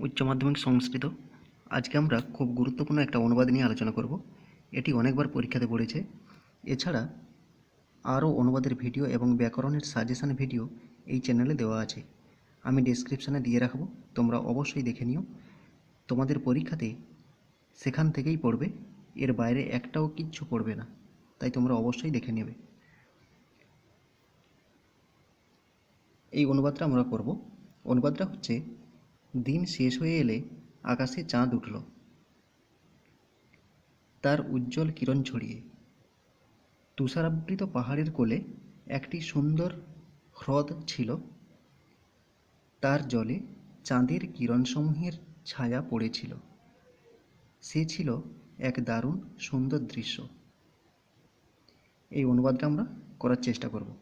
উচ্চ মাধ্যমিক সংস্কৃত। আজকে আমরা খুব গুরুত্বপূর্ণ একটা অনুবাদ নিয়ে আলোচনা করব। এটি অনেকবার পরীক্ষাতে পড়েছে। এছাড়া আরও অনুবাদের ভিডিও এবং ব্যাকরণের সাজেশান ভিডিও এই চ্যানেলে দেওয়া আছে। আমি ডেসক্রিপশানে দিয়ে রাখব। তোমরা অবশ্যই দেখে নিও। তোমাদের পরীক্ষাতে সেখান থেকেই পড়বে। এর বাইরে একটাও কিচ্ছু পড়বে না। তাই তোমরা অবশ্যই দেখে নেবে। এই অনুবাদটা আমরা করব। অনুবাদটা হচ্ছে দিন শেষ হয়ে এলে আকাশে চাঁদ উঠল। তার উজ্জ্বল কিরণ ছড়িয়ে। তুষারাবৃত পাহাড়ের কোলে একটি সুন্দর হ্রদ ছিল। তার জলে চাঁদের কিরণসমূহের ছায়া পড়েছিল। সে ছিল এক দারুণ সুন্দর দৃশ্য। এই অনুবাদটা আমরা করার চেষ্টা করব।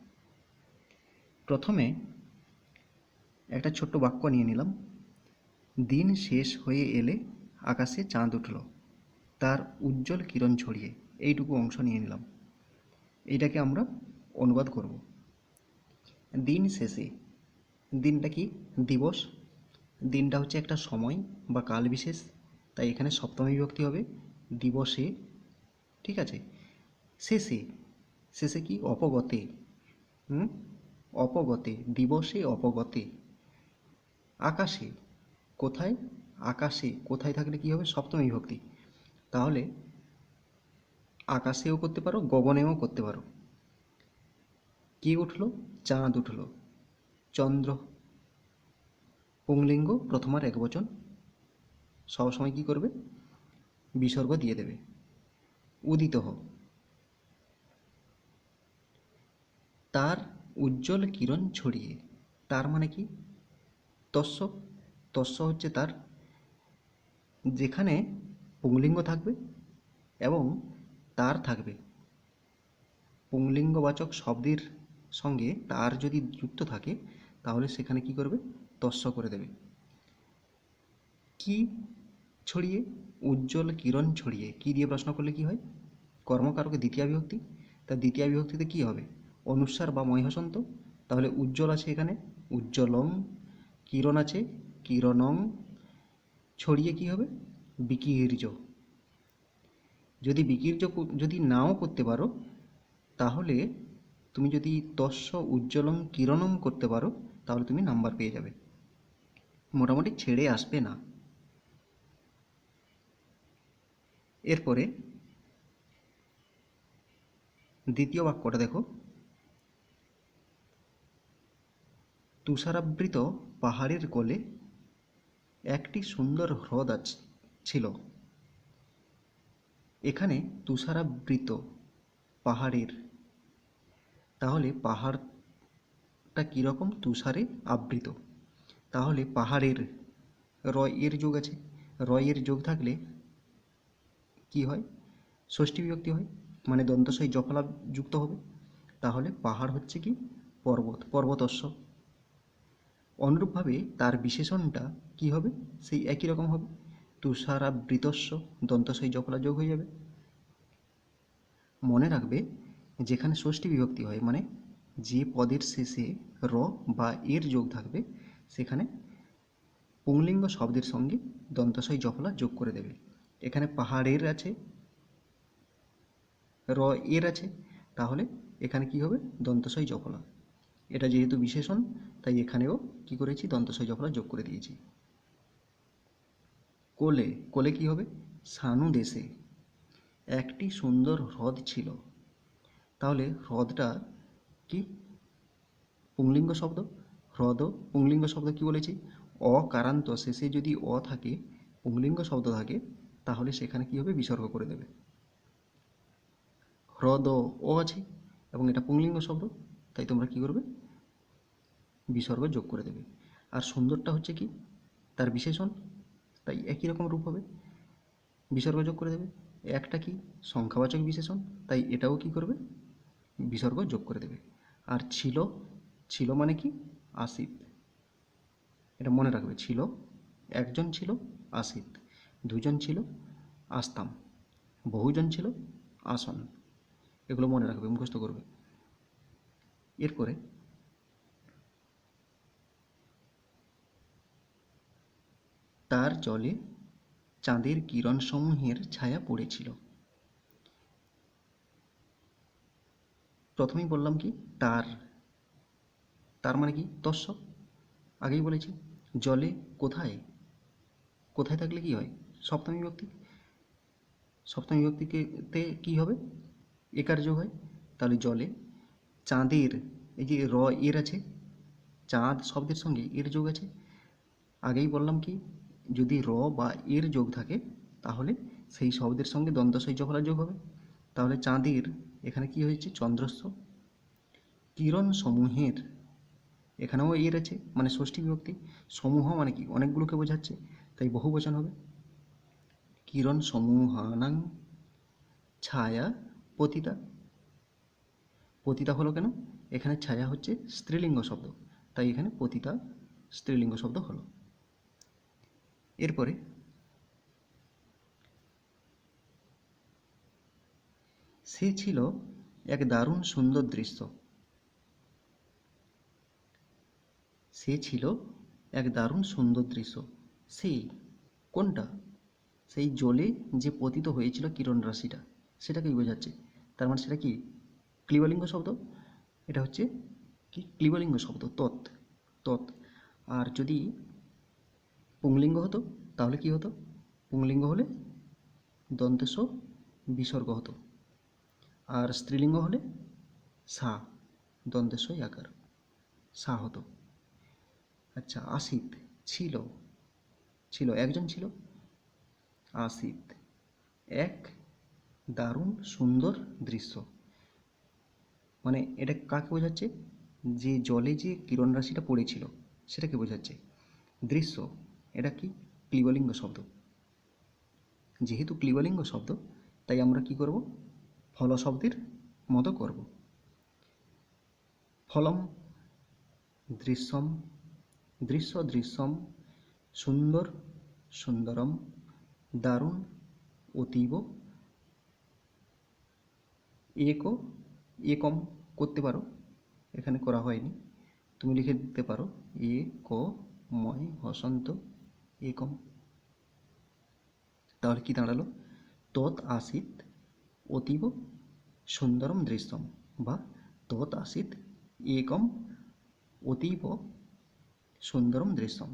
প্রথমে একটা ছোট্ট বাক্য নিয়ে নিলাম। দিন শেষ হয়ে এলে আকাশে চাঁদ উঠল। তার উজ্জ্বল কিরণ ছড়িয়ে এইটুকু অংশ নিয়ে নিলাম। এইটাকে আমরা অনুবাদ করব। দিন শেষে। দিনটা কি? দিবস। দিনটা হচ্ছে একটা সময় বা কাল বিশেষ। তাই এখানে সপ্তমী বিভক্তি হবে। দিবসে। ঠিক আছে? শেষে। শেষে কি? অপগতে। হুম? অপগতে। দিবসে অপগতে। আকাশে। কোথায়? আকাশে। কোথায় থাকলে কি হবে? সপ্তম বিভক্তি তাহলে আকাশেও করতে পারো, গগনেও করতে পারো। কি উঠল? চাঁদ উঠল। চন্দ্র। পুংলিঙ্গ প্রথমার এক বচন। সবসময় কি করবে? বিসর্গ দিয়ে দেবে। উদিত তার উজ্জ্বল কিরণ ছড়িয়ে। তার মানে কি? তস্য তস্য হচ্ছে তার যেখানে পুংলিঙ্গ থাকবে এবং তার থাকবে। পুংলিঙ্গবাচক শব্দের সঙ্গে তার যদি যুক্ত থাকে, তাহলে সেখানে কি করবে? তস্য করে দেবে। কি ছড়িয়ে? উজ্জ্বল কিরণ ছড়িয়ে। কি দিয়ে প্রশ্ন করলে কি হয়? কর্মকারকে দ্বিতীয় বিভক্তি। তা দ্বিতীয় বিভক্তিতে কি হবে? অনুস্বার বা ময়হসন্ত তাহলে উজ্জ্বল আছে এখানে। উজ্জ্বলং কিরণ আছে। কিরণং ছড়িয়ে কি হবে? বিকির্য। যদি বিকির্য যদি নাও করতে পারো, তাহলে তুমি যদি তস্য উজ্জ্বলং কিরণম করতে পারো, তাহলে তুমি নাম্বার পেয়ে যাবে। মোটামুটি ছেড়ে আসবে না। এরপরে দ্বিতীয় বাক্যটা দেখো। তুষারাবৃত পাহাড়ের কোলে একটি সুন্দর হ্রদ আছে, ছিল। এখানে তুষারাবৃত পাহাড়ের। তাহলে পাহাড়টা কীরকম? তুষারে আবৃত। তাহলে পাহাড়ের রয় এর যোগ আছে। রয়ের যোগ থাকলে কি হয়? ষষ্ঠী বিভক্তি হয়। মানে দন্তসই জফলা যুক্ত হবে, তাহলে পাহাড় হচ্ছে কি? পর্বত, পর্বতস্য। অনুরূপভাবে তার বিশেষণটা কি হবে? সেই একই রকম হবে। তুষারাবৃতস্য দন্তসই জফলা যোগ হয়ে যাবে। মনে রাখবে, যেখানে ষষ্ঠী বিভক্তি হয় মানে যে পদের শেষে র বা এর যোগ থাকবে, সেখানে পুংলিঙ্গ শব্দের সঙ্গে দন্তসই জফলা যোগ করে দেবে। এখানে পাহাড়ের আছে, র এর আছে, তাহলে এখানে কি হবে? দন্তসই জফলা এটা যেহেতু বিশেষণ, তাই এখানেও কি করেছি? দন্তসই জফলা যোগ করে দিয়েছি। কোলে কোলে কি হবে? সানু দেশে একটি সুন্দর হ্রদ ছিল। তাহলে হ্রদটা কি? পুংলিঙ্গ শব্দ? হ্রদ পুংলিঙ্গ শব্দ কি বলেছি? অকারান্ত শেষে যদি অ থাকে, পুংলিঙ্গ শব্দ থাকে, তাহলে সেখানে কি হবে? বিসর্গ করে দেবে। হ্রদ ও আছে এবং এটা পুংলিঙ্গ শব্দ, তাই তোমরা কি করবে? বিসর্গ যোগ করে দেবে। আর সুন্দরটা হচ্ছে কি? তার বিশেষণ, তাই একই রকম রূপ হবে। বিসর্গ যোগ করে দেবে। একটা কি? সংখ্যাবাচক বিশেষণ, তাই এটাও কি করবে? বিসর্গ যোগ করে দেবে। আর ছিল ছিল মানে কি? আসিত। এটা মনে রাখবে, ছিল, একজন ছিল, আসিত। দুজন ছিল, আসতাম। বহুজন ছিল, আসন। এগুলো মনে রাখবে, মুখস্থ করবে। এরপরে তার জলে চাঁদের কিরণসমূহের ছায়া পড়েছিল। প্রথমেই বললাম কি, তার তার মানে কি, তস্য? আগেই বলেছি, জলে কোথায়? কোথায় থাকলে কি হয়? সপ্তমী বিভক্তি? সপ্তমী বিভক্তিকে তে কী হবে? একার যোগ হয়। তাহলে জলে চাঁদের, এই যে র, এর আছে। চাঁদ শব্দের সঙ্গে এর যোগ আছে। আগেই বললাম কি যদি র বা এর যোগ থাকে, তাহলে সেই শব্দের সঙ্গে দন্তসই জফলার যোগ হবে। তাহলে চাঁদের এখানে কি হয়েছে? চন্দ্রস্ব। কিরণ সমূহের, এখানেও এর আছে মানে ষষ্ঠী বিভক্তি। সমূহ মানে কি? অনেকগুলোকে বোঝাচ্ছে, তাই বহু বচন হবে। কিরণ সমূহানাং ছায়া পতিতা। পতিতা হলো কেন? এখানে ছায়া হচ্ছে স্ত্রীলিঙ্গ শব্দ, তাই এখানে পতিতা স্ত্রীলিঙ্গ শব্দ হলো। এরপরে? সে ছিল এক দারুণ সুন্দর দৃশ্য। সে ছিল এক দারুণ সুন্দর দৃশ্য। সেই কোনটা? সেই জলে যে পতিত হয়েছিল কিরণ রাশিটা, সেটাকেই বোঝাচ্ছে। তার মানে সেটা কি? ক্লিবলিঙ্গ শব্দ? এটা হচ্ছে কি? ক্লিবলিঙ্গ শব্দ, তৎ তৎ। আর যদি পুংলিঙ্গ হতো, তাহলে কি হতো? পুংলিঙ্গ হলে দন্তেশ বিসর্গ হতো। আর স্ত্রীলিঙ্গ হলে সা দন্তেশ আকার, সা হতো। আচ্ছা আসিত, ছিল। ছিল, একজন ছিল। আসিত, এক দারুণ সুন্দর দৃশ্য। মানে এটা কাকে বোঝাচ্ছে? যে জলে যে কিরণ রাশিটা পড়েছিল, সেটাকে বোঝাচ্ছে। দৃশ্য। এটা কি? ক্লিবলিঙ্গ শব্দ। যেহেতু ক্লিবলিঙ্গ শব্দ, তাই আমরা কি করব? ফল শব্দের মতো করব। ফলম, দৃশ্যম, দৃশ্য দৃশ্যম, সুন্দর সুন্দরম, দারুণ অতীব, একো একম করতে পারো। এখানে করা হয়নি। তুমি লিখে দিতে পারো। এ, ক, ময় হসন্ত একম তাহলে কি দাঁড়াল? তৎ আসিত অতীব সুন্দরম দৃশ্যম বা তৎ আসিত একম অতীব সুন্দরম দৃশ্যম